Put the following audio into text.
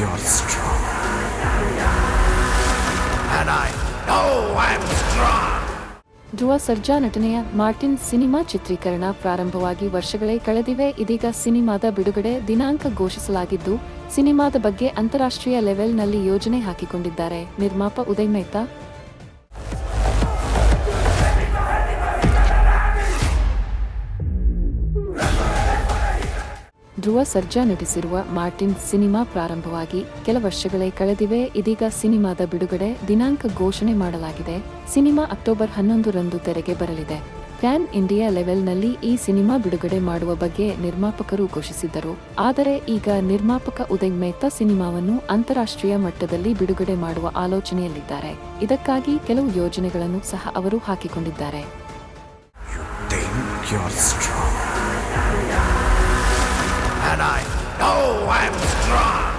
you're strong. And I know I'm strong. Dhruva Sarja ನಟನೆಯ Martin cinema ಚಿತ್ರೀಕರಣ ಪ್ರಾರಂಭವಾಗಿ ವರ್ಷಗಳೇ ಕಳೆದಿವೆ ಇದೀಗ ಸಿನಿಮಾದ ಬಿಡುಗಡೆ ದಿನಾಂಕ ಘೋಷಿಸಲಾಗಿದ್ದು, ಸಿನಿಮಾದ ಬಗ್ಗೆ ಅಂತಾರಾಷ್ಟ್ರೀಯ ಲೆವೆಲ್ನಲ್ಲಿ ಯೋಜನೆ ಹಾಕಿಕೊಂಡಿದ್ದಾರೆ ನಿರ್ಮಾಪ ಉದಯ್ ಮೆಹ್ತಾ ಧ್ರುವ ಸರ್ಜಾ ನಟಿಸಿರುವ ಮಾರ್ಟಿನ್ ಸಿನಿಮಾ ಪ್ರಾರಂಭವಾಗಿ ಕೆಲ ವರ್ಷಗಳೇ ಕಳೆದಿವೆ. ಇದೀಗ ಸಿನಿಮಾದ ಬಿಡುಗಡೆ ದಿನಾಂಕ ಘೋಷಣೆ ಮಾಡಲಾಗಿದೆ. ಸಿನಿಮಾ ಅಕ್ಟೋಬರ್ ಹನ್ನೊಂದರಂದು ತೆರೆಗೆ ಬರಲಿದೆ. ಪ್ಯಾನ್ ಇಂಡಿಯಾ ಲೆವೆಲ್ನಲ್ಲಿ ಈ ಸಿನಿಮಾ ಬಿಡುಗಡೆ ಮಾಡುವ ಬಗ್ಗೆ ನಿರ್ಮಾಪಕರು ಘೋಷಿಸಿದ್ದರು. ಆದರೆ ಈಗ ನಿರ್ಮಾಪಕ ಉದಯ್ ಮೆಹ್ತಾ ಸಿನಿಮಾವನ್ನು ಅಂತಾರಾಷ್ಟ್ರೀಯ ಮಟ್ಟದಲ್ಲಿ ಬಿಡುಗಡೆ ಮಾಡುವ ಆಲೋಚನೆಯಲ್ಲಿದ್ದಾರೆ. ಇದಕ್ಕಾಗಿ ಕೆಲವು ಯೋಜನೆಗಳನ್ನು ಸಹ ಅವರು ಹಾಕಿಕೊಂಡಿದ್ದಾರೆ. No, I'm strong.